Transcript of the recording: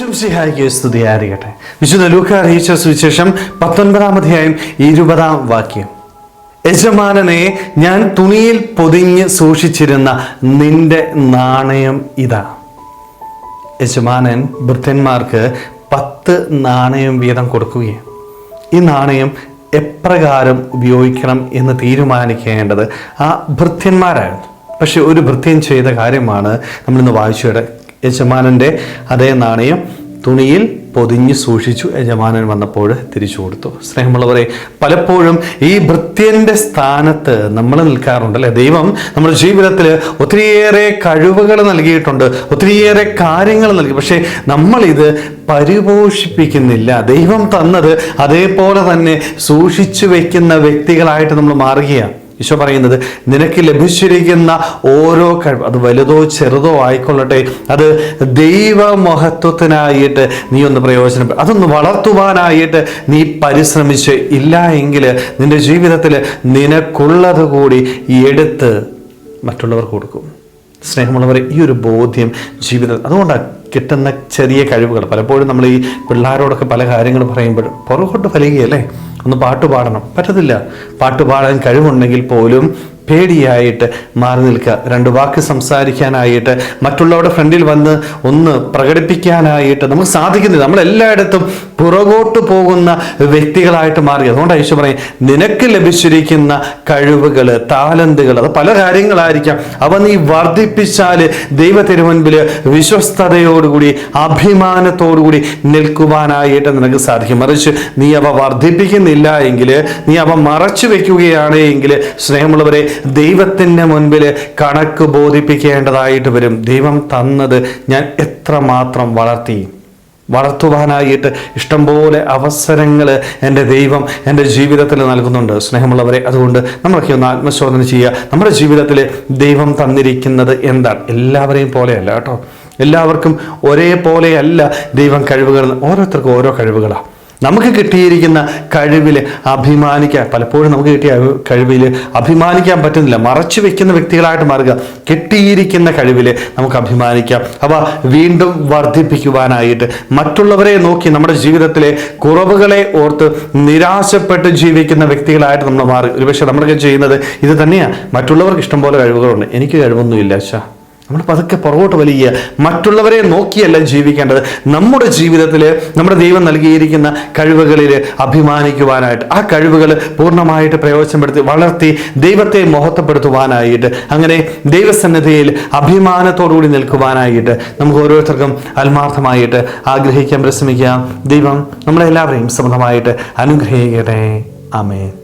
ഈശംസിഹായിക്ക് സ്തുതിയായിരിക്കട്ടെ. വിശുദ്ധ ലൂക്ക അറിയിച്ച സുവിശേഷം പത്തൊൻപതാം അധ്യായം ഇരുപതാം വാക്യം. യജമാനനെ ഞാൻ തുണിയിൽ പൊതിഞ്ഞ് സൂക്ഷിച്ചിരുന്ന നിന്റെ നാണയം ഇതാ. യജമാനൻ ഭൃത്യന്മാർക്ക് പത്ത് നാണയം വീതം കൊടുക്കുകയും ഈ നാണയം എപ്രകാരം ഉപയോഗിക്കണം എന്ന് തീരുമാനിക്കേണ്ടത് ആ ഭൃത്യന്മാരായിരുന്നു പക്ഷെ ഒരു ഭൃത്യൻ ചെയ്ത കാര്യമാണ് നമ്മളിന്ന് വായിച്ചയുടെ യജമാനന്റെ അതേ നാണയം തുണിയിൽ പൊതിഞ്ഞ് സൂക്ഷിച്ചു. യജമാനൻ വന്നപ്പോൾ തിരിച്ചു കൊടുത്തു. സ്നേഹമുള്ളവരെ പലപ്പോഴും ഈ ഭൃത്യന്റെ സ്ഥാനത്ത് നമ്മൾ നിൽക്കാറുണ്ടല്ലേ ദൈവം നമ്മുടെ ജീവിതത്തിൽ ഒത്തിരിയേറെ കഴിവുകൾ നൽകിയിട്ടുണ്ട് ഒത്തിരിയേറെ കാര്യങ്ങൾ നൽകി. പക്ഷേ നമ്മളിത് പരിപോഷിപ്പിക്കുന്നില്ല. ദൈവം തന്നത് അതേപോലെ തന്നെ സൂക്ഷിച്ചു വയ്ക്കുന്ന വ്യക്തികളായിട്ട് നമ്മൾ മാറുകയാണ്. ഈശോ പറയുന്നത് നിനക്ക് ലഭിച്ചിരിക്കുന്ന ഓരോ കഴിവ് അത് വലുതോ ചെറുതോ ആയിക്കൊള്ളട്ടെ. അത് ദൈവമഹത്വത്തിനായിട്ട് നീ ഒന്ന് പ്രയോജനം അതൊന്ന് വളർത്തുവാനായിട്ട് നീ പരിശ്രമിച്ച് ഇല്ല എങ്കിൽ നിന്റെ ജീവിതത്തിൽ നിനക്കുള്ളത് കൂടി എടുത്ത് മറ്റുള്ളവർക്ക് കൊടുക്കും. സ്നേഹമുള്ളവരെ ഈ ഒരു ബോധ്യം ജീവിതത്തിൽ അതുകൊണ്ടാണ് കിട്ടുന്ന ചെറിയ കഴിവുകൾ. പലപ്പോഴും നമ്മൾ ഈ പിള്ളേരോടൊക്കെ പല കാര്യങ്ങൾ പറയുമ്പോൾ പുറകോട്ട് ഫലിക്കുകയല്ലേ? ഒന്ന് പാട്ട് പാടണം. പറ്റത്തില്ല. പാട്ട് പാടാൻ കഴിവുണ്ടെങ്കിൽ പോലും പേടിയായിട്ട് മാറി നിൽക്കുക. രണ്ട് വാക്ക് സംസാരിക്കാനായിട്ട് മറ്റുള്ളവരുടെ ഫ്രണ്ടിൽ വന്ന് ഒന്ന് പ്രകടിപ്പിക്കാനായിട്ട് നമുക്ക് സാധിക്കുന്നില്ല. നമ്മൾ എല്ലായിടത്തും പുറകോട്ട് പോകുന്ന വ്യക്തികളായിട്ട് മാറി. അതുകൊണ്ട് ഐശ്വ പറയും നിനക്ക് ലഭിച്ചിരിക്കുന്ന കഴിവുകൾ താലന്തുകൾ അത് പല കാര്യങ്ങളായിരിക്കാം. അവ നീ വർദ്ധിപ്പിച്ചാൽ ദൈവ തിരുമുൻപിൽ വിശ്വസ്തയോടുകൂടി അഭിമാനത്തോടുകൂടി നിൽക്കുവാനായിട്ട് നിനക്ക് സാധിക്കും. മറിച്ച് നീ അവ വർദ്ധിപ്പിക്കുന്നില്ല എങ്കിൽ നീ അവ മറച്ചു വെക്കുകയാണ് എങ്കിൽ സ്നേഹമുള്ളവരെ ദൈവത്തിന്റെ മുൻപിൽ കണക്ക് ബോധിപ്പിക്കേണ്ടതായിട്ട് വരും. ദൈവം തന്നത് ഞാൻ എത്ര മാത്രം വളർത്തി. വളർത്തുവാനായിട്ട് ഇഷ്ടംപോലെ അവസരങ്ങൾ എന്റെ ദൈവം എന്റെ ജീവിതത്തിൽ നൽകുന്നുണ്ട്. സ്നേഹമുള്ളവരെ അതുകൊണ്ട് നമ്മളൊക്കെ ഒന്ന് ആത്മശോധന ചെയ്യുക. നമ്മുടെ ജീവിതത്തിൽ ദൈവം തന്നിരിക്കുന്നത് എന്താണ്? എല്ലാവരെയും പോലെയല്ല കേട്ടോ. എല്ലാവർക്കും ഒരേപോലെയല്ല ദൈവം കഴിവുകൾ. ഓരോരുത്തർക്കും ഓരോ കഴിവുകളാണ് നമുക്ക് കിട്ടിയിരിക്കുന്ന കഴിവിൽ അഭിമാനിക്കാൻ പലപ്പോഴും നമുക്ക് കിട്ടിയ കഴിവിൽ അഭിമാനിക്കാൻ പറ്റുന്നില്ല. മറച്ചു വെക്കുന്ന വ്യക്തികളായിട്ട് മാറുക. കിട്ടിയിരിക്കുന്ന കഴിവിൽ നമുക്ക് അഭിമാനിക്കാം. അവ വീണ്ടും വർദ്ധിപ്പിക്കുവാനായിട്ട് മറ്റുള്ളവരെ നോക്കി നമ്മുടെ ജീവിതത്തിലെ കുറവുകളെ ഓർത്ത് നിരാശപ്പെട്ട് ജീവിക്കുന്ന വ്യക്തികളായിട്ട് നമ്മൾ മാറുക. ഒരുപക്ഷെ നമ്മളൊക്കെ ചെയ്യുന്നത് ഇത് തന്നെയാണ് മറ്റുള്ളവർക്ക് ഇഷ്ടംപോലെ കഴിവുകളുണ്ട്. എനിക്ക് കഴിവൊന്നുമില്ല അച്ഛാ. നമ്മൾ പതുക്കെ പുറകോട്ട് വലിയ മറ്റുള്ളവരെ നോക്കിയല്ല ജീവിക്കേണ്ടത്. നമ്മുടെ ജീവിതത്തിൽ നമ്മുടെ ദൈവം നൽകിയിരിക്കുന്ന കഴിവുകളിൽ അഭിമാനിക്കുവാനായിട്ട് ആ കഴിവുകൾ പൂർണമായിട്ട് പ്രയോജനപ്പെടുത്തി വളർത്തി ദൈവത്തെ മഹത്വപ്പെടുത്തുവാനായിട്ട് അങ്ങനെ ദൈവസന്നിധിയിൽ അഭിമാനത്തോടുകൂടി നിൽക്കുവാനായിട്ട് നമുക്ക് ഓരോരുത്തർക്കും ആത്മാർത്ഥമായിട്ട് ആഗ്രഹിക്കാൻ പരിശ്രമിക്കാം ദൈവം നമ്മളെല്ലാവരെയും സമൃദ്ധമായിട്ട് അനുഗ്രഹിക്കട്ടെ. ആമേൻ.